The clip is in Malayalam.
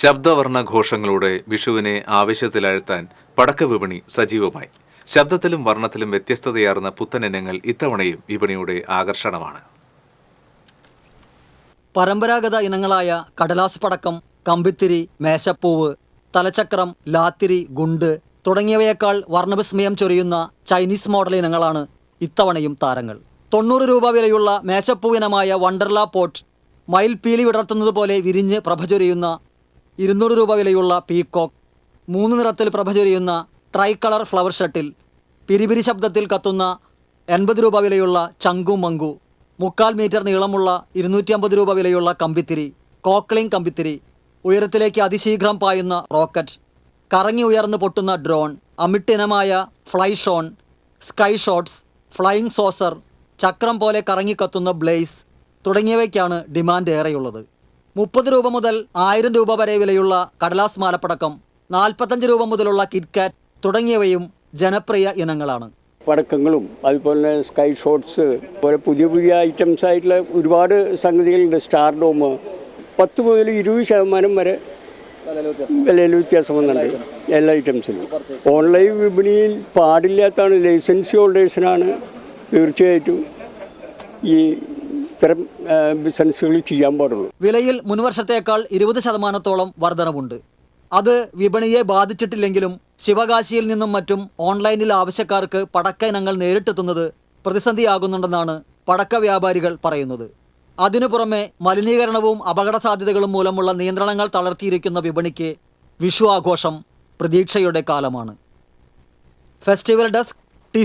ശബ്ദവർണ ഘോഷങ്ങളുടെ വിഷുവിനെ ആവേശത്തിലാഴ്ത്താൻ പടക്ക വിപണി സജീവമായി. ശബ്ദത്തിലും വർണത്തിലും വ്യത്യസ്തതയാർന്ന പുത്തനിനങ്ങൾ ഇത്തവണയും വിപണിയുടെ ആകർഷണമാണ്. പരമ്പരാഗത ഇനങ്ങളായ കടലാസ് പടക്കം കമ്പിത്തിരി മേശപ്പൂവ് തലചക്രം ലാത്തിരി ഗുണ്ട് തുടങ്ങിയവയേക്കാൾ വർണവിസ്മയം ചൊരിയുന്ന ചൈനീസ് മോഡൽ ഇനങ്ങളാണ് ഇത്തവണയും താരങ്ങൾ. തൊണ്ണൂറ് രൂപ വിലയുള്ള മേശപ്പൂ വണ്ടർലാ പോട്ട് മയിൽപീലി വിടർത്തുന്നത് പോലെ വിരിഞ്ഞ് പ്രഭ ചൊരിയുന്ന ഇരുന്നൂറ് രൂപ വിലയുള്ള പീക്കോക്ക് മൂന്ന് നിറത്തിൽ പ്രഭ ചൊരിയുന്ന ട്രൈ കളർ ഫ്ലവർ ഷട്ടിൽ പിരിപിരി ശബ്ദത്തിൽ കത്തുന്ന എൺപത് രൂപ വിലയുള്ള ചങ്കു മങ്കു മുക്കാൽ മീറ്റർ നീളമുള്ള ഇരുന്നൂറ്റി അമ്പത് രൂപ വിലയുള്ള കമ്പിത്തിരി കോക്ലിംഗ് കമ്പിത്തിരി ഉയരത്തിലേക്ക് അതിശീഘ്രം പായുന്ന റോക്കറ്റ് കറങ്ങി ഉയർന്നു പൊട്ടുന്ന ഡ്രോൺ അമിട്ടിനമായ ഫ്ലൈ ഷോൺ സ്കൈ ഷോട്ട്സ് ഫ്ലൈയിങ് സോസർ ചക്രം പോലെ കറങ്ങിക്കത്തുന്ന ബ്ലേസ് തുടങ്ങിയവയ്ക്കാണ് ഡിമാൻഡ് ഏറെയുള്ളത്. മുപ്പത് രൂപ മുതൽ ആയിരം രൂപ വരെ വിലയുള്ള കടലാസ് മാലപ്പടക്കം നാൽപ്പത്തഞ്ച് രൂപ മുതലുള്ള കിറ്റ്കാറ്റ് തുടങ്ങിയവയും ജനപ്രിയ ഇനങ്ങളാണ്. പടക്കങ്ങളും അതുപോലെ തന്നെ സ്കൈ ഷോട്ട്സ് പോലെ പുതിയ പുതിയ ഐറ്റംസ് ആയിട്ടുള്ള ഒരുപാട് സംഗതികളുണ്ട്. സ്റ്റാർ ഡോം പത്ത് മുതൽ ഇരുപത് ശതമാനം വരെ വിലയിൽ വ്യത്യാസം വന്നിട്ടുണ്ട് എല്ലാ ഐറ്റംസിനും ഓൺലൈൻ വിപണിയിൽ പാടില്ലാത്തതാണ് ലൈസൻസി ഹോൾഡേഴ്സിനാണ് തീർച്ചയായിട്ടും ഈ ഇത്തരം ബിസിനസ്സുകൾ ചെയ്യാൻ പാടുള്ളൂ. വിലയിൽ മുൻവർഷത്തേക്കാൾ ഇരുപത് ശതമാനത്തോളം വർധനവുണ്ട്. അത് വിപണിയെ ബാധിച്ചിട്ടില്ലെങ്കിലും ശിവകാശിയിൽ നിന്നും മറ്റും ഓൺലൈനിൽ ആവശ്യക്കാർക്ക് പടക്ക ഇനങ്ങൾ നേരിട്ടെത്തുന്നത് പ്രതിസന്ധിയാകുന്നുണ്ടെന്നാണ് പടക്ക വ്യാപാരികൾ പറയുന്നത്. അതിനു പുറമെ മലിനീകരണവും അപകട സാധ്യതകളും മൂലമുള്ള നിയന്ത്രണങ്ങൾ തളർത്തിയിരിക്കുന്ന വിപണിക്ക് വിഷു ആഘോഷം പ്രതീക്ഷയുടെ കാലമാണ്. Festival desk T